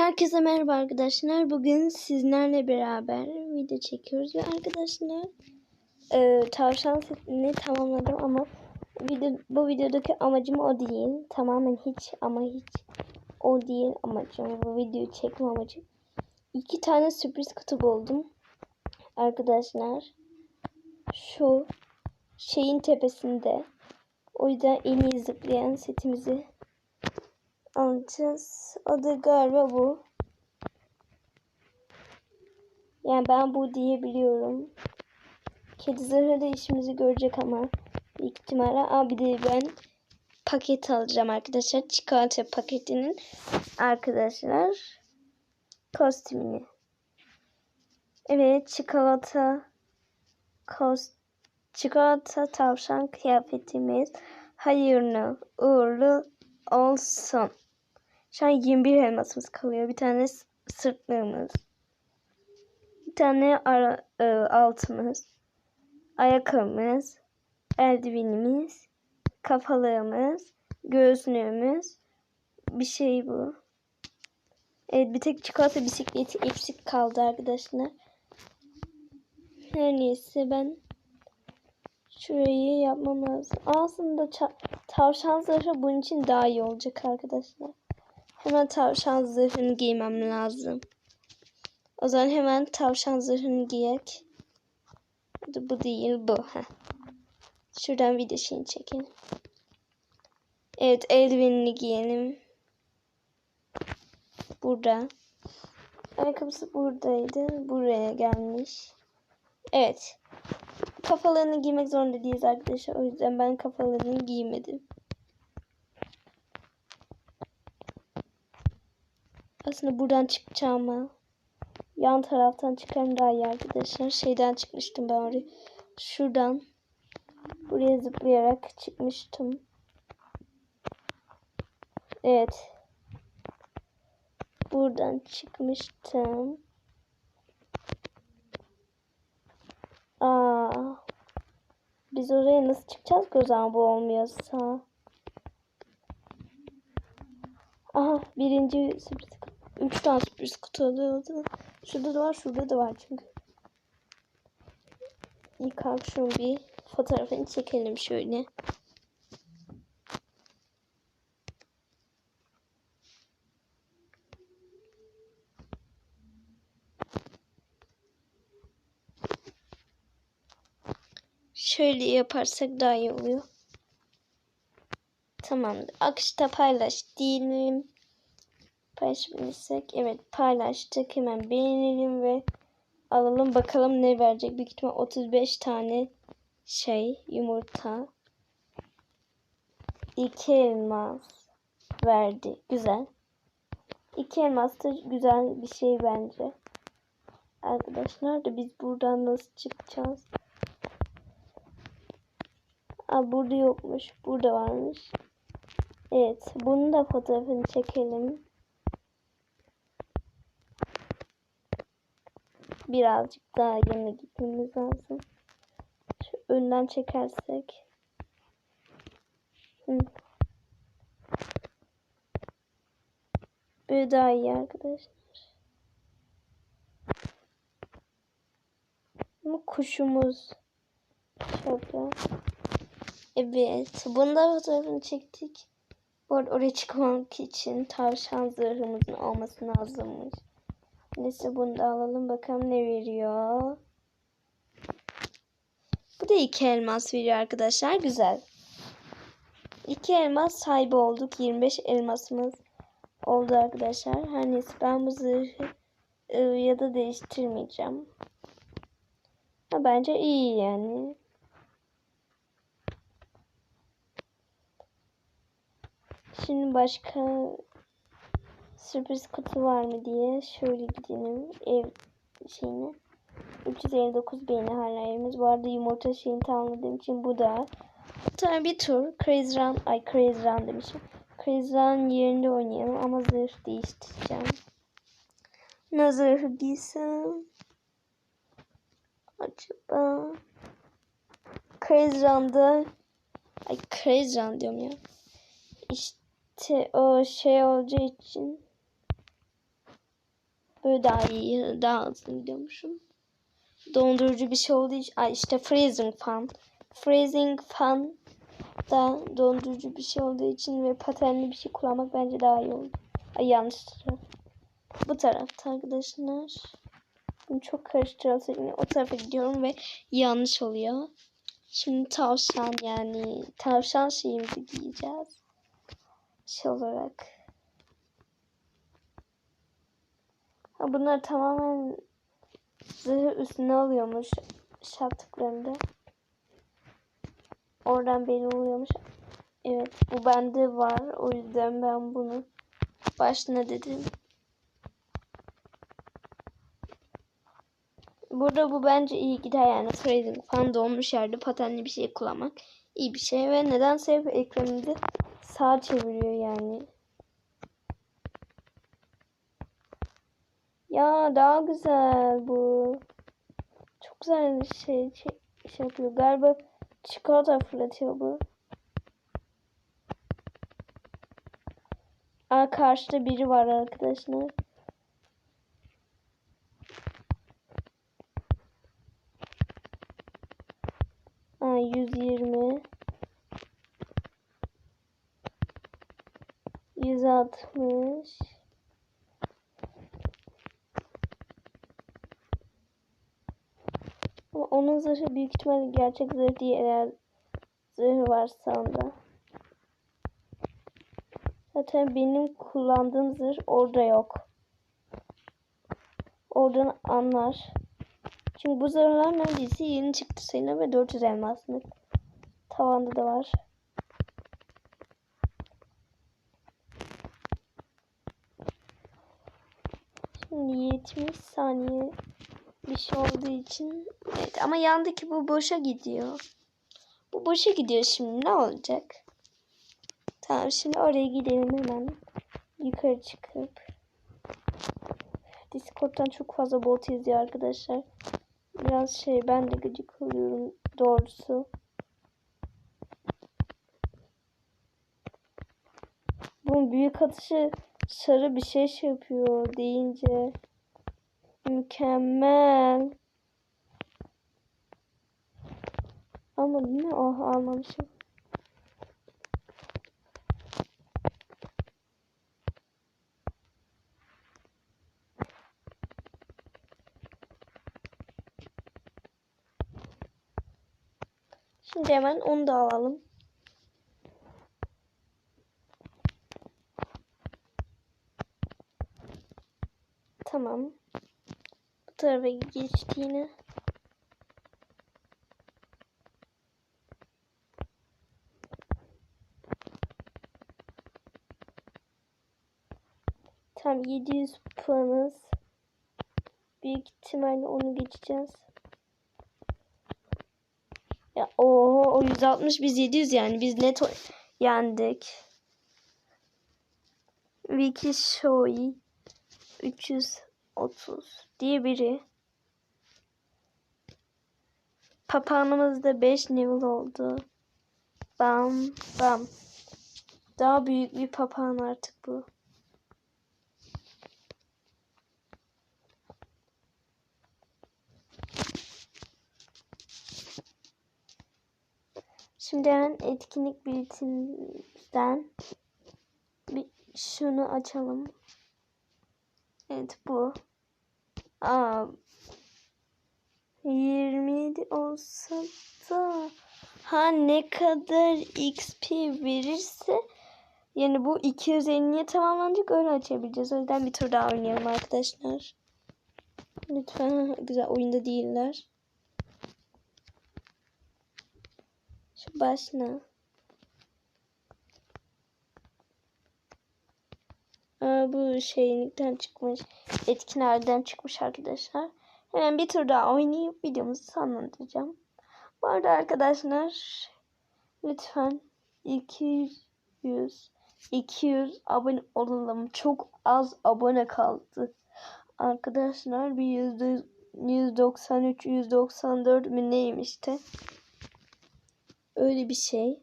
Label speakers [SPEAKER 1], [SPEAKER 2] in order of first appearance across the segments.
[SPEAKER 1] Herkese merhaba arkadaşlar. Bugün sizlerle beraber video çekiyoruz ve arkadaşlar e, tavşan setini tamamladım ama video, bu videodaki amacım o değil. Tamamen hiç ama hiç o değil amacım. Bu videoyu çekme amacım. İki tane sürpriz kutu buldum. Arkadaşlar şu şeyin tepesinde. O yüzden en iyi zıplayan setimizi alacağız. Da galiba bu. Yani ben bu diyebiliyorum. Kedi zırhı da işimizi görecek ama büyük ihtimalle. Aa bir de ben paket alacağım arkadaşlar. Çikolata paketinin arkadaşlar kostümünü. Evet çikolata kost çikolata tavşan kıyafetimiz hayırlı uğurlu olsun. Şu an 21 elmasımız kalıyor. Bir tane sırtlığımız. Bir tane ara, e, altımız. Ayakkabımız. Eldivenimiz. Kafalığımız. Göğüslüğümüz. Bir şey bu. Evet bir tek çikolata bisikleti eksik kaldı arkadaşlar. Her neyse ben şurayı yapmam lazım. Aslında tavşan zırhı bunun için daha iyi olacak arkadaşlar. Hemen tavşan zırhını giymem lazım. O zaman hemen tavşan zırhını giyek. Bu değil bu. Heh. Şuradan video şeyini çekelim. Evet eldivenini giyelim. Burada. Ayakkabısı buradaydı. Buraya gelmiş. Evet. Kafalarını giymek zorunda değiliz arkadaşlar. O yüzden ben kafalarını giymedim. Aslında buradan çıkacağım yan taraftan çıkarım daha iyi arkadaşlar. Şeyden çıkmıştım ben oraya. Şuradan buraya zıplayarak çıkmıştım. Evet. Buradan çıkmıştım. Aa. Biz oraya nasıl çıkacağız ki o zaman bu olmuyorsa? Aha birinci sürpriz Üç tane sürpriz kutu oluyordu. Şurada da var, şurada da var çünkü. İlk şunun bir fotoğrafını çekelim şöyle. Şöyle yaparsak daha iyi oluyor. Tamamdır. Akışta paylaş diyelim. Paylaşabilirsek. Evet paylaştık. Hemen beğenelim ve alalım. Bakalım ne verecek. Büyük ihtimal 35 tane şey yumurta. İki elmas verdi. Güzel. İki elmas da güzel bir şey bence. Arkadaşlar da biz buradan nasıl çıkacağız? Aa, burada yokmuş. Burada varmış. Evet. Bunu da fotoğrafını çekelim. Birazcık daha yana gitmemiz lazım. Şu önden çekersek. Hı. Böyle daha iyi arkadaşlar. Bu kuşumuz. Şöyle. Evet. Bunda fotoğrafını çektik. Bu arada oraya çıkmak için tavşan zırhımızın olması lazımmış. Neyse bunu da alalım bakalım ne veriyor. Bu da iki elmas veriyor arkadaşlar. Güzel. İki elmas sahibi olduk. 25 elmasımız oldu arkadaşlar. Her neyse ben bu zırhı ya da değiştirmeyeceğim. Ha, bence iyi yani. Şimdi başka sürpriz kutu var mı diye şöyle gidelim ev şeyine. 359 beğeni hala evimiz. Bu arada yumurta şeyini tamamladığım için bu da. Sonra bir tur Crazy Run, ay Crazy Run demişim. Crazy Run yerinde oynayalım ama zırh değiştireceğim. Ne zırhı giysem? Acaba Crazy Run'da ay Crazy Run diyorum ya. İşte o şey olacağı için Böyle daha iyi, daha hızlı gidiyormuşum. Dondurucu bir şey için, ay işte freezing fan. Freezing fan da dondurucu bir şey olduğu için ve patenli bir şey kullanmak bence daha iyi oldu. Ay yanlış taraf. Bu tarafta arkadaşlar. Bunu çok karıştırıyorsa yine o tarafa gidiyorum ve yanlış oluyor. Şimdi tavşan yani tavşan şeyimizi giyeceğiz. Şey olarak. Ha, bunlar tamamen zırh üstüne alıyormuş yaptıklarında. Oradan belli oluyormuş. Evet bu bende var. O yüzden ben bunu başına dedim. Burada bu bence iyi gider yani trading falan dolmuş yerde patenli bir şey kullanmak iyi bir şey ve nedense hep ekranımızı sağ çeviriyor yani. Ya daha güzel bu. Çok güzel bir şey, şey, şey yapıyor. Galiba çikolata fırlatıyor bu. Aa, karşıda biri var arkadaşlar. Aa, 120 160 Ama onun zırhı büyük ihtimalle gerçek zırh değil eğer zırhı varsa onda. Zaten benim kullandığım zırh orada yok. Oradan anlar. Çünkü bu zırhlar neredeyse yeni çıktı sayına ve 400 elmaslık. Tavanda da var. Şimdi 70 saniye bir şey olduğu için evet ama yandaki bu boşa gidiyor. Bu boşa gidiyor şimdi ne olacak? Tamam şimdi oraya gidelim hemen. Yukarı çıkıp. Discord'dan çok fazla bot yazıyor arkadaşlar. Biraz şey ben de gıcık oluyorum doğrusu. Bu büyük atışı sarı bir şey şey yapıyor deyince. Mükemmel. Almadım ne? Oh almamışım. Şimdi hemen onu da alalım. Tamam. Tarafa geçti yine. Tam 700 puanız. Büyük ihtimalle onu geçeceğiz. Ya o o 160 biz 700 yani biz net yendik. Wiki Shoei 330 diye biri. Papağanımız da 5 level oldu. Bam bam. Daha büyük bir papağan artık bu. Şimdi hemen etkinlik biletinden bir şunu açalım. Evet bu. Aa, 27 olsa da ha ne kadar XP verirse yani bu 250'ye tamamlanacak öyle açabileceğiz. O yüzden bir tur daha oynayalım arkadaşlar. Lütfen güzel oyunda değiller. Şu başına. Bu şeylikten çıkmış. Etkinlerden çıkmış arkadaşlar. Hemen bir tur daha oynayıp videomuzu sonlandıracağım. Bu arada arkadaşlar lütfen 200 200 abone olalım. Çok az abone kaldı. Arkadaşlar bir yüzde 193 194 mi neymiş işte. Öyle bir şey.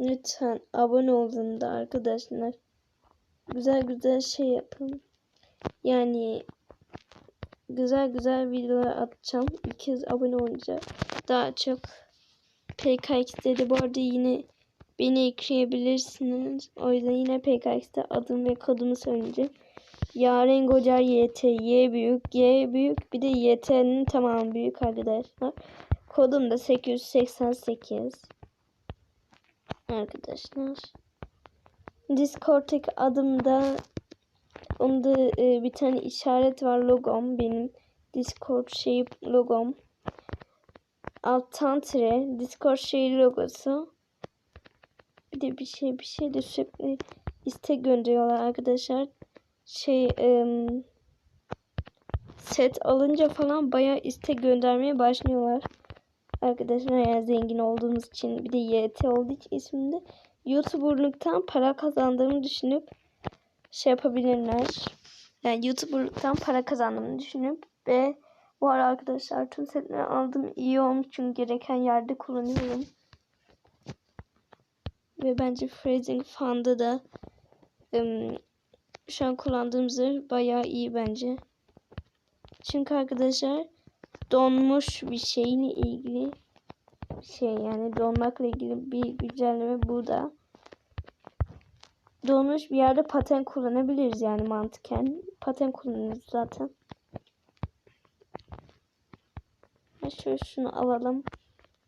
[SPEAKER 1] Lütfen abone olun da arkadaşlar. Güzel güzel şey yapın. Yani güzel güzel videolar atacağım. İlk kez abone olunca daha çok PKX'de de bu arada yine beni ekleyebilirsiniz. O yüzden yine PKX'de adım ve kodumu söyleyeceğim. Yaren Gocar YT Y büyük Y büyük bir de YT'nin tamamı büyük arkadaşlar. Kodum da 888 arkadaşlar. Discord'daki adımda onda e, bir tane işaret var logom benim Discord şey logom. Alttan tire Discord şey logosu. Bir de bir şey bir şey de sürekli istek gönderiyorlar arkadaşlar. Şey ım, set alınca falan bayağı istek göndermeye başlıyorlar. Arkadaşlar yani zengin olduğumuz için bir de YT olduğu için isminde YouTuber'lıktan para kazandığımı düşünüp şey yapabilirler. Yani YouTuber'lıktan para kazandığımı düşünüp ve bu ara arkadaşlar tüm setleri aldım. iyi olmuş çünkü gereken yerde kullanıyorum. Ve bence Phrasing Fund'da da ım, şu an kullandığım zırh bayağı iyi bence. Çünkü arkadaşlar donmuş bir şeyle ilgili şey yani donmakla ilgili bir güncelleme burada. Donmuş bir yerde paten kullanabiliriz yani mantıken. Paten kullanıyoruz zaten. Şöyle şunu alalım.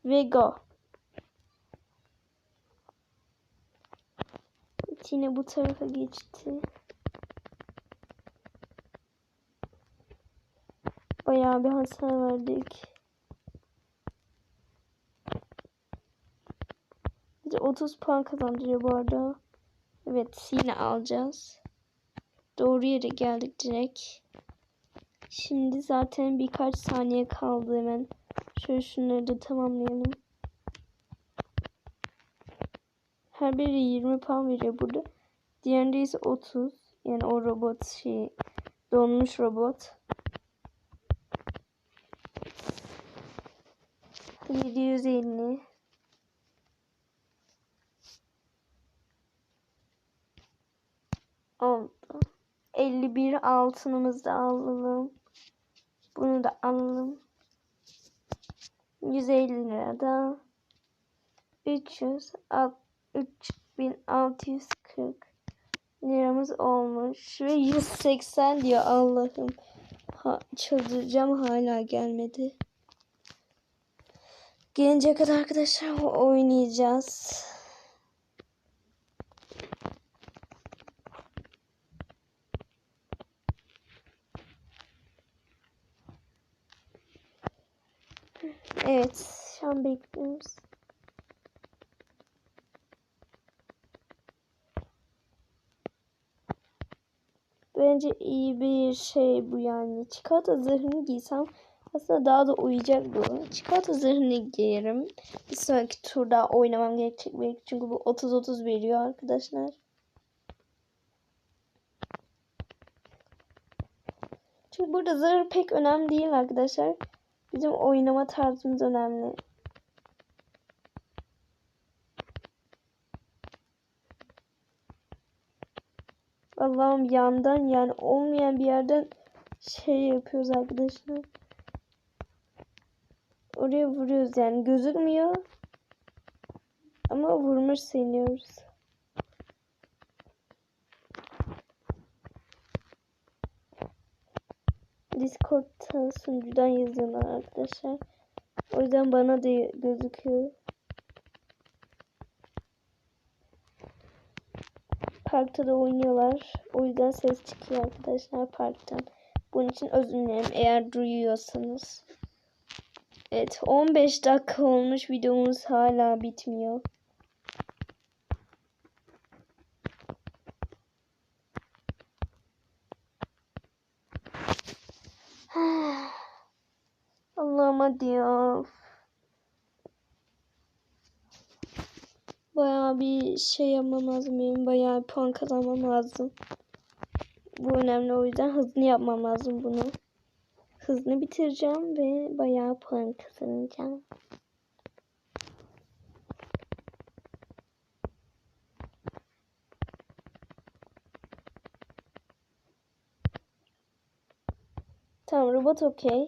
[SPEAKER 1] Ve. Yine bu tarafa geçti. Bayağı bir hasar verdik. Bize 30 puan kazandırıyor bu arada. Evet yine alacağız. Doğru yere geldik direkt. Şimdi zaten birkaç saniye kaldı hemen. Şöyle şunları da tamamlayalım. Her biri 20 puan veriyor burada. Diğerinde ise 30. Yani o robot şey donmuş robot. 750 oldu. 51 altınımızı da alalım. Bunu da alalım. 150 lira da 300 3640 liramız olmuş ve 180 diyor Allah'ım. Ha, çıldıracağım hala gelmedi. Gelince kadar arkadaşlar oynayacağız. Evet, şu an bekliyoruz. Bence iyi bir şey bu yani. Çikolata zırhını giysem aslında daha da uyacak bu. Çikolata zırhını giyerim. Bir sonraki turda oynamam gerekecek belki. Çünkü bu 30-30 veriyor arkadaşlar. Çünkü burada zırh pek önemli değil arkadaşlar. Bizim oynama tarzımız önemli. Allah'ım yandan yani olmayan bir yerden şey yapıyoruz arkadaşlar. Oraya vuruyoruz yani gözükmüyor. Ama vurmuş sayıyoruz. Discord'tan sunucudan yazıyorlar arkadaşlar. O yüzden bana da gözüküyor. Parkta da oynuyorlar. O yüzden ses çıkıyor arkadaşlar parktan. Bunun için özür dilerim eğer duyuyorsanız. Evet 15 dakika olmuş videomuz hala bitmiyor. Allah'ım hadi ya. Bayağı bir şey yapmam lazım benim. Bayağı bir puan kazanmam lazım. Bu önemli o yüzden hızlı yapmam lazım bunu. Hızlı bitireceğim ve bayağı puan kazanacağım. Tamam robot okey.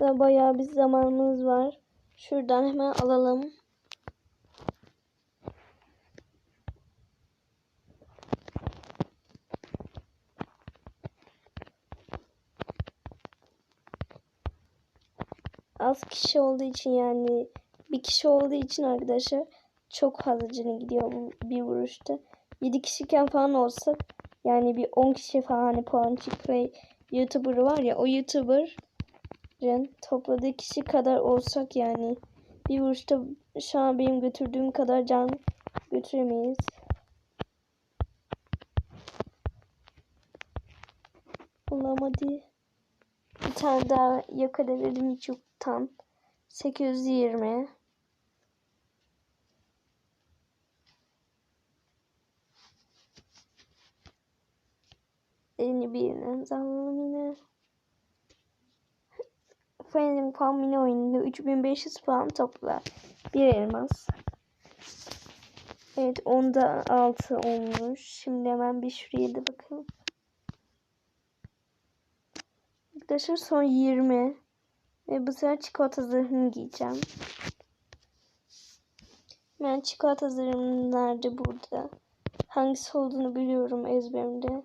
[SPEAKER 1] Da bayağı bir zamanımız var. Şuradan hemen alalım. Az kişi olduğu için yani bir kişi olduğu için arkadaşlar çok fazla canı gidiyor bu bir vuruşta. 7 kişiyken falan olsak yani bir 10 kişi falan hani Ponçik Play YouTuber var ya o YouTuber'ın topladığı kişi kadar olsak yani bir vuruşta şu an benim götürdüğüm kadar can götüremeyiz. Hadi. Bir tane daha yakaladım hiç yoktan. 820. Elini birine alalım yine. Puan mini oyununda 3500 puan topla. Bir elmas. Evet onda 6 olmuş. Şimdi hemen bir şuraya da bakalım. Arkadaşlar son 20. Ve bu sefer çikolata zırhını giyeceğim. Ben çikolata zırhım nerede burada? Hangisi olduğunu biliyorum ezberimde.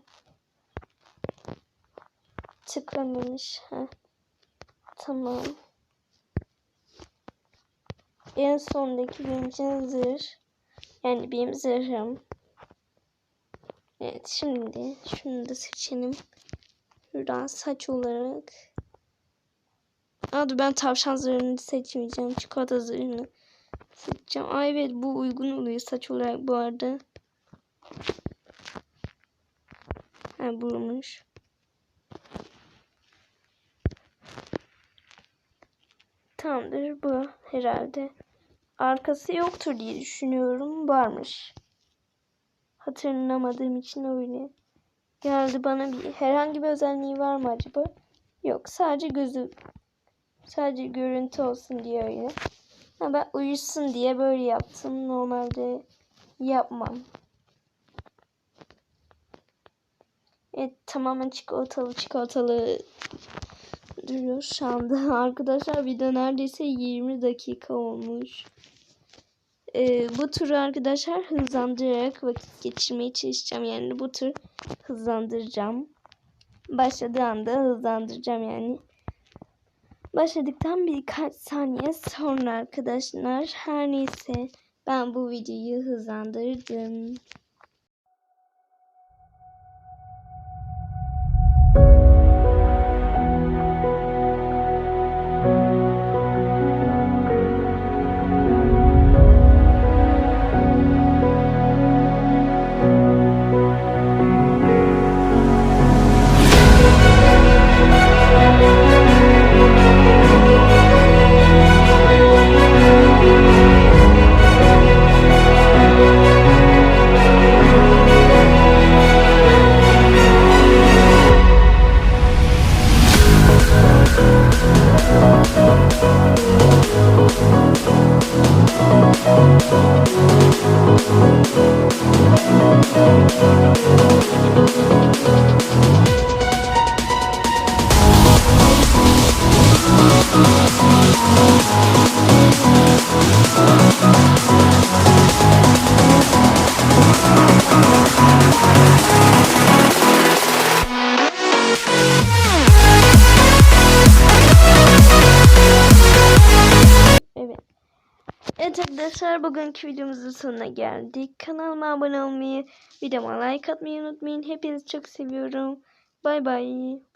[SPEAKER 1] Tıklamamış. Heh. Tamam. En sondaki benim için zırh. Yani benim zırhım. Evet şimdi şunu da seçelim. Şuradan saç olarak. Aa ben tavşan zırhını seçmeyeceğim. Çikolata zırhını seçeceğim. Aa evet bu uygun oluyor saç olarak bu arada. Ha bulmuş. Tamamdır bu herhalde. Arkası yoktur diye düşünüyorum. Varmış. Hatırlamadığım için öyle. Geldi bana bir herhangi bir özelliği var mı acaba? Yok sadece gözü sadece görüntü olsun diye öyle. Ha, ben uyusun diye böyle yaptım. Normalde yapmam. Evet tamamen çikolatalı çikolatalı duruyor şu anda. Arkadaşlar video neredeyse 20 dakika olmuş. Ee, bu turu arkadaşlar hızlandırarak vakit geçirmeye çalışacağım. Yani bu tur hızlandıracağım. Başladığı anda hızlandıracağım yani. Başladıktan birkaç saniye sonra arkadaşlar her neyse ben bu videoyu hızlandırdım. Bugünkü videomuzun sonuna geldik. Kanalıma abone olmayı, videoma like atmayı unutmayın. Hepinizi çok seviyorum. Bay bay.